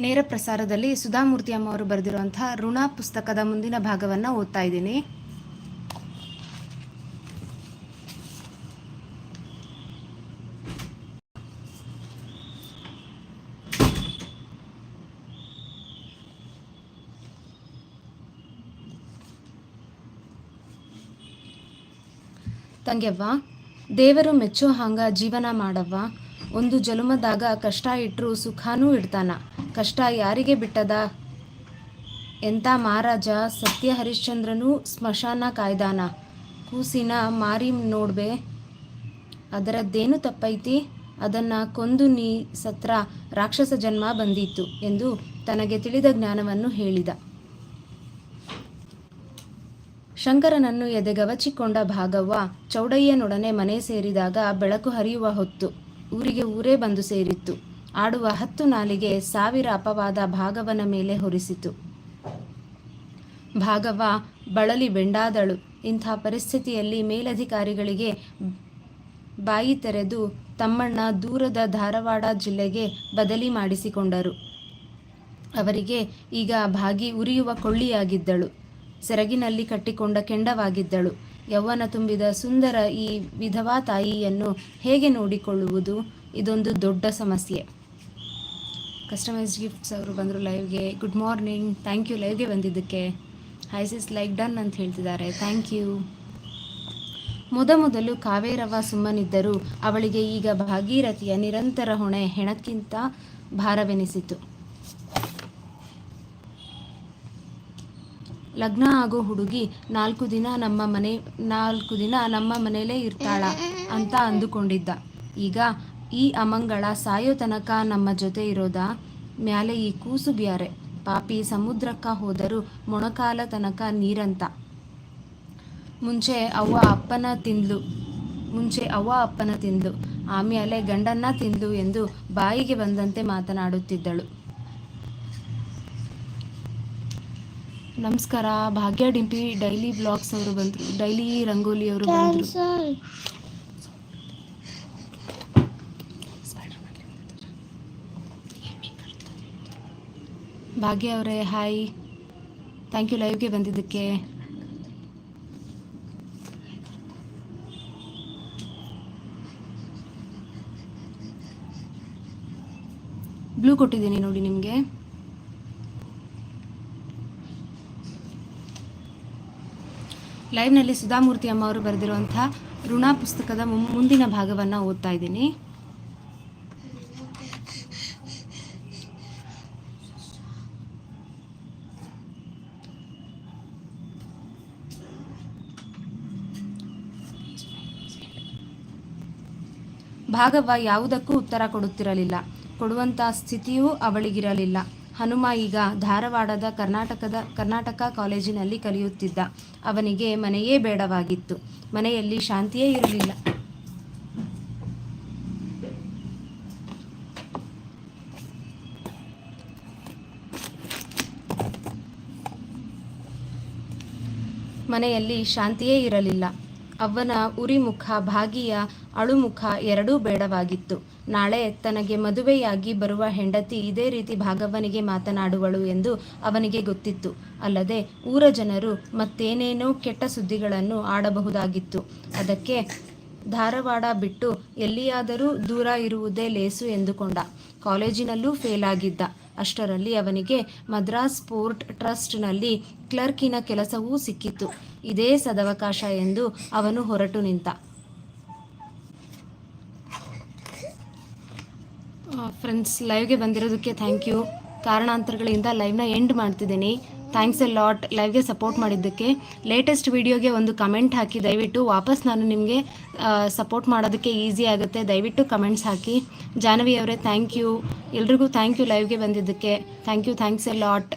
ನೇರ ಪ್ರಸಾರದಲ್ಲಿ ಸುಧಾಮೂರ್ತಿ ಅಮ್ಮ ಅವರು ಬರೆದಿರುವಂತಹ ಋಣ ಪುಸ್ತಕದ ಮುಂದಿನ ಭಾಗವನ್ನ ಓದ್ತಾ ಇದ್ದೀನಿ. ತಂಗ್ಯವ್ವ, ದೇವರು ಮೆಚ್ಚೋ ಹಂಗ ಜೀವನ ಮಾಡವ್ವ. ಒಂದು ಜನುಮದಾಗ ಕಷ್ಟ ಇಟ್ರು ಸುಖಾನೂ ಇಡ್ತಾನ. ಕಷ್ಟ ಯಾರಿಗೆ ಬಿಟ್ಟದ? ಎಂಥ ಮಹಾರಾಜ? ಸತ್ಯ ಹರಿಶ್ಚಂದ್ರನೂ ಸ್ಮಶಾನ ಕಾಯ್ದಾನ. ಕೂಸಿನ ಮಾರಿ ನೋಡ್ಬೆ, ಅದರದ್ದೇನು ತಪ್ಪೈತಿ? ಅದನ್ನು ಕೊಂದು ನೀ ಸತ್ರ ರಾಕ್ಷಸ ಜನ್ಮ ಬಂದಿತ್ತು ಎಂದು ತನಗೆ ತಿಳಿದ ಜ್ಞಾನವನ್ನು ಹೇಳಿದ. ಶಂಕರನನ್ನು ಎದೆಗವಚಿಕೊಂಡ ಭಾಗವ್ವ ಚೌಡಯ್ಯನೊಡನೆ ಮನೆ ಸೇರಿದಾಗ ಬೆಳಕು ಹರಿಯುವ ಹೊತ್ತು ಊರಿಗೆ ಊರೇ ಬಂದು ಸೇರಿತ್ತು. ಆಡುವ ಹತ್ತು ನಾಲಿಗೆ ಸಾವಿರ ಅಪವಾದ ಭಾಗವನ ಮೇಲೆ ಹೊರಿಸಿತು. ಭಾಗವ ಬಳಲಿ ಬೆಂಡಾದಳು. ಇಂಥ ಪರಿಸ್ಥಿತಿಯಲ್ಲಿ ಮೇಲಧಿಕಾರಿಗಳಿಗೆ ಬಾಯಿ ತೆರೆದು ತಮ್ಮಣ್ಣ ದೂರದ ಧಾರವಾಡ ಜಿಲ್ಲೆಗೆ ಬದಲಿ ಮಾಡಿಸಿಕೊಂಡರು. ಅವರಿಗೆ ಈಗ ಭಾಗಿ ಉರಿಯುವ ಕೊಳ್ಳಿಯಾಗಿದ್ದಳು. ಸೆರಗಿನಲ್ಲಿ ಕಟ್ಟಿಕೊಂಡ ಕೆಂಡವಾಗಿದ್ದಳು. ಯೌವನ ತುಂಬಿದ ಸುಂದರ ಈ ವಿಧವಾ ತಾಯಿಯನ್ನು ಹೇಗೆ ನೋಡಿಕೊಳ್ಳುವುದು? ಇದೊಂದು ದೊಡ್ಡ ಸಮಸ್ಯೆ. ಕಸ್ಟಮೈಸ್ ಗಿಫ್ಟ್ಸ್ ಅವರು ಬಂದರು ಲೈವ್ಗೆ ಗುಡ್ ಮಾರ್ನಿಂಗ್ ಥ್ಯಾಂಕ್ ಯು ಲೈವ್ಗೆ ಬಂದಿದ್ದಕ್ಕೆ. ಹೈಸ್ ಇಸ್ ಲೈಕ್ ಡನ್ ಅಂತ ಹೇಳ್ತಿದ್ದಾರೆ. ಥ್ಯಾಂಕ್ ಯು ಮೊದಮೊದಲು ಕಾವೇರವ ಸುಮ್ಮನಿದ್ದರೂ ಅವಳಿಗೆ ಈಗ ಭಾಗೀರಥಿಯ ನಿರಂತರ ಹೊಣೆ ಹೆಣಕ್ಕಿಂತ ಭಾರವೆನಿಸಿತು. ಲಗ್ನ ಆಗೋ ಹುಡುಗಿ ನಾಲ್ಕು ದಿನ ನಮ್ಮ ಮನೆ, ನಾಲ್ಕು ದಿನ ನಮ್ಮ ಮನೇಲೇ ಇರ್ತಾಳ ಅಂತ ಅಂದುಕೊಂಡಿದ್ದ. ಈಗ ಈ ಅಮಂಗಳ ಸಾಯೋ ತನಕ ನಮ್ಮ ಜೊತೆ ಇರೋದ? ಮ್ಯಾಲೆ ಈ ಕೂಸು ಬ್ಯಾರೆ. ಪಾಪಿ ಸಮುದ್ರಕ್ಕ ಹೋದರೂ ಮೊಣಕಾಲ ತನಕ ನೀರಂತ. ಮುಂಚೆ ಅವ್ವ ಅಪ್ಪನ ತಿಂದ್ಲು. ಮುಂಚೆ ಅವ್ವ ಅಪ್ಪನ ತಿಂದ್ಲು. ಆಮೇಲೆ ಗಂಡನ್ನ ತಿಂದ್ಲು ಎಂದು ಬಾಯಿಗೆ ಬಂದಂತೆ ಮಾತನಾಡುತ್ತಿದ್ದಳು. ನಮಸ್ಕಾರ. ಭಾಗ್ಯ ಡಿಂಪಿ ಡೈಲಿ ಬ್ಲಾಗ್ಸ್ ಅವರು ಬಂದರು. ಡೈಲಿ ರಂಗೋಲಿ ಅವರು ಬಂದರು. ಭಾಗ್ಯ ಅವರೇ, ಹಾಯ್. ಥ್ಯಾಂಕ್ ಯು ಲೈವ್ಗೆ ಬಂದಿದ್ದಕ್ಕೆ. ಬ್ಲೂ ಕೊಟ್ಟಿದ್ದೀನಿ ನೋಡಿ ನಿಮಗೆ. ಲೈವ್ನಲ್ಲಿ ಸುಧಾಮೂರ್ತಿ ಅಮ್ಮ ಅವರು ಬರೆದಿರುವಂಥ ಋಣ ಪುಸ್ತಕದ ಮುಂದಿನ ಭಾಗವನ್ನು ಓದ್ತಾ ಇದ್ದೀನಿ. ಭಾಗವ ಯಾವುದಕ್ಕೂ ಉತ್ತರ ಕೊಡುತ್ತಿರಲಿಲ್ಲ. ಕೊಡುವಂತಹ ಸ್ಥಿತಿಯೂ ಅವಳಿಗಿರಲಿಲ್ಲ. ಹನುಮ ಈಗ ಧಾರವಾಡದ ಕರ್ನಾಟಕದ ಕರ್ನಾಟಕ ಕಾಲೇಜಿನಲ್ಲಿ ಕಲಿಯುತ್ತಿದ್ದ. ಅವನಿಗೆ ಮನೆಯೇ ಬೇಡವಾಗಿತ್ತು. ಮನೆಯಲ್ಲಿ ಶಾಂತಿಯೇ ಇರಲಿಲ್ಲ. ಮನೆಯಲ್ಲಿ ಶಾಂತಿಯೇ ಇರಲಿಲ್ಲ. ಅವನ ಉರಿಮುಖ ಭಾಗಿಯ ಅಳುಮುಖ ಎರಡೂ ಬೇಡವಾಗಿತ್ತು. ನಾಳೆ ತನಗೆ ಮದುವೆಯಾಗಿ ಬರುವ ಹೆಂಡತಿ ಇದೇ ರೀತಿ ಭಾಗವನಿಗೆ ಮಾತನಾಡುವಳು ಎಂದು ಅವನಿಗೆ ಗೊತ್ತಿತ್ತು. ಅಲ್ಲದೆ ಊರ ಜನರು ಮತ್ತೇನೇನೋ ಕೆಟ್ಟ ಸುದ್ದಿಗಳನ್ನು ಆಡಬಹುದಾಗಿತ್ತು. ಅದಕ್ಕೆ ಧಾರವಾಡ ಬಿಟ್ಟು ಎಲ್ಲಿಯಾದರೂ ದೂರ ಇರುವುದೇ ಲೇಸು ಎಂದುಕೊಂಡ. ಕಾಲೇಜಿನಲ್ಲೂ ಫೇಲ್ ಆಗಿದ್ದ ಅಷ್ಟರಲ್ಲಿ ಅವನಿಗೆ ಮದ್ರಾಸ್ ಪೋರ್ಟ್ ಟ್ರಸ್ಟ್ನಲ್ಲಿ ಕ್ಲರ್ಕಿನ ಕೆಲಸವೂ ಸಿಕ್ಕಿತ್ತು ಇದೇ ಸದವಕಾಶ ಎಂದು ಅವನು ಹೊರಟು ನಿಂತ. ಫ್ರೆಂಡ್ಸ್ ಲೈವ್ಗೆ ಬಂದಿರೋದಕ್ಕೆ ಥ್ಯಾಂಕ್ ಯು ಕಾರಣಾಂತರಗಳಿಂದ ಲೈವ್ನ ಎಂಡ್ ಮಾಡ್ತಿದ್ದೀನಿ. ಥ್ಯಾಂಕ್ಸ್ ಎ ಲಾಟ್ ಲೈವ್ಗೆ ಸಪೋರ್ಟ್ ಮಾಡಿದ್ದಕ್ಕೆ. ಲೇಟೆಸ್ಟ್ ವಿಡಿಯೋಗೆ ಒಂದು ಕಮೆಂಟ್ ಹಾಕಿ. ದಯವಿಟ್ಟು ವಾಪಸ್ ನಾನು ನಿಮಗೆ ಸಪೋರ್ಟ್ ಮಾಡೋದಕ್ಕೆ ಈಸಿ ಆಗುತ್ತೆ. ದಯವಿಟ್ಟು ಕಮೆಂಟ್ಸ್ ಹಾಕಿ. ಜಾನವಿ ಅವರೇ ಥ್ಯಾಂಕ್ ಯು ಎಲ್ರಿಗೂ ಥ್ಯಾಂಕ್ ಯು ಲೈವ್ಗೆ ಬಂದಿದ್ದಕ್ಕೆ. Thank you thanks a lot